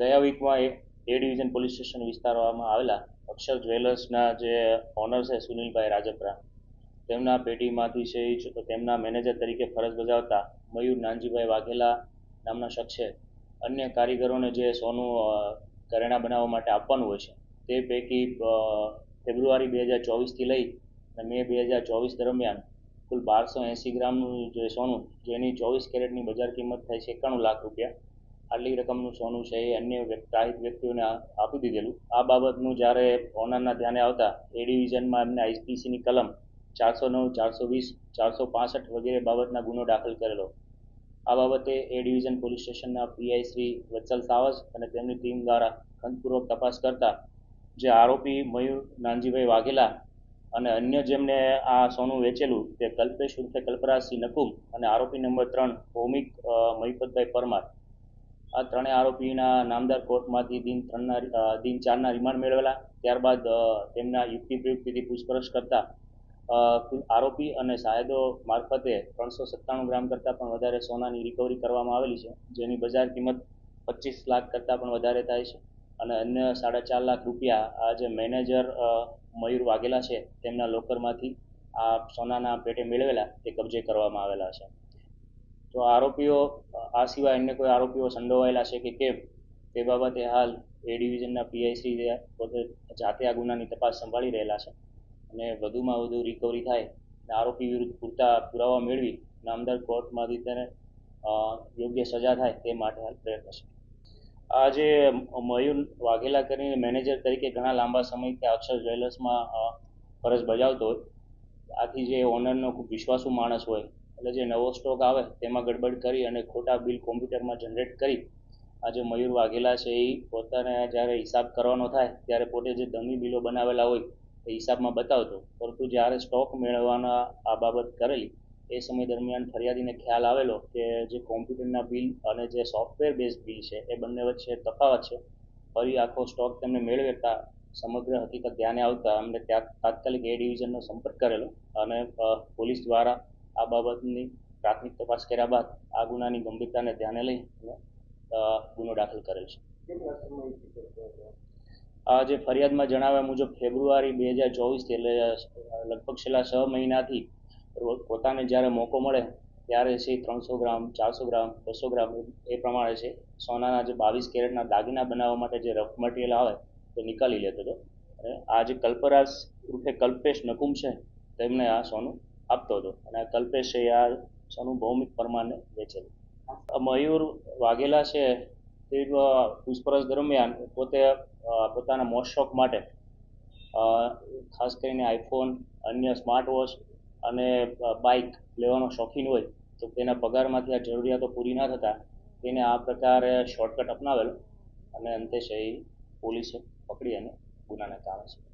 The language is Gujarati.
ગયા વીકમાં એ એ ડિવિઝન પોલીસ સ્ટેશન વિસ્તારમાં આવેલા અક્ષર જ્વેલર્સના જે ઓનર છે સુનિલભાઈ રાજપરા, તેમના પેઢીમાંથી છે તેમના મેનેજર તરીકે ફરજ બજાવતા મયુર નાનજીભાઈ વાઘેલા નામના શખ્સે અન્ય કારીગરોને જે સોનું ઘરેણાં બનાવવા માટે આપવાનું હોય છે, તે પૈકી ફેબ્રુઆરી બે હજાર ચોવીસથી લઈ અને મે બે હજાર ચોવીસ દરમિયાન કુલ બારસો એંસી ગ્રામનું જે સોનું, જેની ચોવીસ કેરેટની બજાર કિંમત થાય છે એકાણું લાખ રૂપિયા આટલી રકમનું સોનું છે એ અન્ય ત્રાહિત વ્યક્તિઓને આપી દીધેલું. આ બાબતનું જ્યારે ઓનરના ધ્યાને આવતા એ ડિવિઝનમાં એમને આઈપીસીની કલમ ચારસો નવ, ચારસો વીસ, ચારસો પાસઠ વગેરે બાબતના ગુનો દાખલ કરેલો. આ બાબતે એ ડિવિઝન પોલીસ સ્ટેશનના પીઆઈ શ્રી વત્સલ સાવજ અને તેમની ટીમ દ્વારા ખંતપૂર્વક તપાસ કરતા જે આરોપી મયુર નાનજીભાઈ વાઘેલા અને અન્ય જેમને આ સોનું વેચેલું તે કલ્પેશ ઉર્ફે કલ્પરાજસિંહ નકુમ અને આરોપી નંબર ત્રણ ભૌમિક મહિપતભાઈ પરમાર આ ત્રણેય આરોપીના નામદાર કોર્ટમાંથી દિન ત્રણના દિન ચારના રિમાન્ડ મેળવેલા. ત્યારબાદ તેમના યુક્તિ પ્રયુક્તિથી પૂછપરછ કરતા આરોપી અને સાહેદો મારફતે ત્રણસો સત્તાણું ગ્રામ કરતાં પણ વધારે સોનાની રિકવરી કરવામાં આવેલી છે. જેની બજાર કિંમત પચીસ લાખ કરતાં પણ વધારે થાય છે. અને અન્ય સાડા ચાર લાખ રૂપિયા આ જે મેનેજર મયુર વાઘેલા છે, તેમના લોકરમાંથી આ સોનાના પેટે મેળવેલા તે કબજે કરવામાં આવેલા છે. તો આરોપીઓ, આ સિવાય અન્ય કોઈ આરોપીઓ સંડોવાયેલા છે કે કેમ? તે બાબતે હાલ એ ડિવિઝનના પીઆઈસી પોતે જાતે આ ગુનાની તપાસ સંભાળી રહેલા છે અને વધુમાં વધુ રિકવરી થાય અને આરોપી વિરુદ્ધ પૂરતા પુરાવા મેળવી નામદાર કોર્ટમાંથી તેને યોગ્ય સજા થાય તે માટે હાલ પ્રયત્ન છે. આ જે મયુર વાઘેલા કરીને મેનેજર તરીકે ઘણા લાંબા સમયથી અક્ષર જ્વેલર્સમાં ફરજ બજાવતો હોય આથી જે ઓનરનો ખૂબ વિશ્વાસુ માણસ હોય એટલે જે નવો સ્ટોક આવે તેમાં ગડબડ કરી અને ખોટા બિલ કોમ્પ્યુટરમાં જનરેટ કરી આ જે મયુર વાઘેલા છે એ પોતાને જ્યારે હિસાબ કરવાનો થાય ત્યારે પોતે જે ડમી બિલો બનાવેલા હોય એ હિસાબમાં બતાવતો. પરંતુ જ્યારે સ્ટોક મેળવવાના આ બાબત કરેલી, એ સમય દરમિયાન ફરિયાદીને ખ્યાલ આવેલો કે જે કોમ્પ્યુટરના બિલ અને જે સોફ્ટવેર બેઝ બિલ છે એ બંને વચ્ચે તફાવત છે. ફરી આખો સ્ટોક તેમને મેળવતા સમગ્ર હકીકત ધ્યાને આવતા અમને ત્યાં તાત્કાલિક એ ડિવિઝનનો સંપર્ક કરેલો અને પોલીસ દ્વારા આ બાબતની પ્રાથમિક તપાસ કર્યા બાદ આ ગુનાની ગંભીરતાને ધ્યાને લઈ ગુનો દાખલ કરેલ છે. આ જે ફરિયાદમાં જણાવ્યા મુજબ ફેબ્રુઆરી બે હજાર ચોવીસથી એટલે લગભગ છેલ્લા છ મહિનાથી પોતાને જ્યારે મોકો મળે ત્યારે છે ત્રણસો ગ્રામ, ચારસો ગ્રામ, બસો ગ્રામ એ- પ્રમાણે છે સોનાના જે બાવીસ કેરેટના દાગીના બનાવવા માટે જે રફ મટીરિયલ આવે તે નીકાળી લેતો હતો. અને આ જે કલ્પરાજ ઉર્ફે કલ્પેશ નકુમ છે તેમને આ સોનું આપતો હતો. અને કલ્પેશ આ સોનું ભૌમિક પરમારને વેચેલું. મયુર વાઘેલા છે તે પૂછપરછ દરમિયાન પોતે પોતાના મોજ શોખ માટે ખાસ કરીને આઈફોન, અન્ય સ્માર્ટ વોચ અને બાઇક લેવાનો શોખીન હોય તો તેના પગારમાંથી આ જરૂરિયાતો પૂરી ના થતા તેને આ પ્રકારે શોર્ટકટ અપનાવેલો અને અંતે છે પોલીસે પકડી અને ગુનાને કારણે છે.